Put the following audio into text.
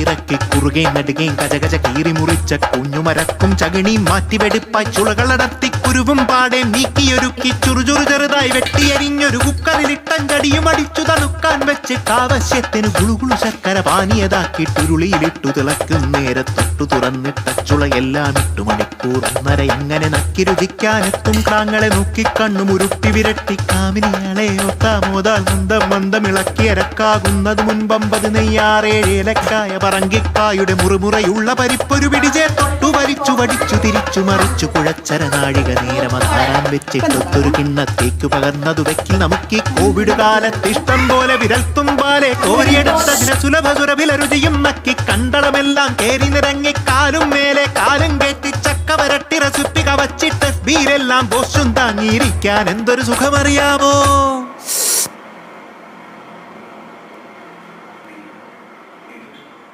ഇറക്കി കുറുകെ നടുകയും കജകജ കീറി മുറിച്ച കുഞ്ഞുമരക്കും ചകിണിയും മാറ്റിവെടുപ്പായി ചുളകളടർത്തി കുരുവും പാടെ നീക്കിയൊരുക്കി ചുറുചുറു ചെറുതായി വെട്ടിയരിഞ്ഞൊരു കുക്കറിലിട്ടം കടിയും അടിച്ചു തണുക്കാൻ വെച്ച് കാവശ്യത്തിന് ഗുളുകുളു ശർക്കര പാനീയതാക്കിട്ടുരുളിയിലിട്ടു തിളക്കും നേരെ തൊട്ടു തുറന്നിട്ട ചുളയെല്ലാം ഇട്ടു മണിക്കൂർ ഒന്നര ഇങ്ങനെ നക്കി രുചിക്കാനെത്തും ക്രാങ്ങളെ കണ്ണു മുരുട്ടി വിരട്ടി കാമിനിയാളെ ഒത്താമോതാൽ മന്ദം മന്ദം ഇളക്കിയരക്കാകുന്നത് മുൻപമ്പത് നെയ്യാറേഴേലക്കായ പറങ്കിക്കായുടെ മുറുമുറയുള്ള പരിപ്പൊരു പിടിചേ തൊട്ടു വരിച്ചു വടിച്ചു തിരിച്ചു മറിച്ചു കുഴച്ചര നാഴിക നേരമധാരം അധാരാൻ വെച്ചിട്ടൊത്തൊരു കിണ്ണത്തേക്ക് പകർന്നതു വെക്കി നമുക്ക് ഈ കോവിഡ് കാലത്ത് ഇഷ്ടം പോലെ വിരൽത്തുമ്പാലെ കോരിയെടുത്തതിനെ സുലഭ സുരഭില രുചിയും നക്കി കണ്ടടമെല്ലാം കേറി നിറങ്ങി വരട്ടി ദോഷം താങ്ങിയിരിക്കാൻ എന്തൊരു സുഖമറിയാമോ?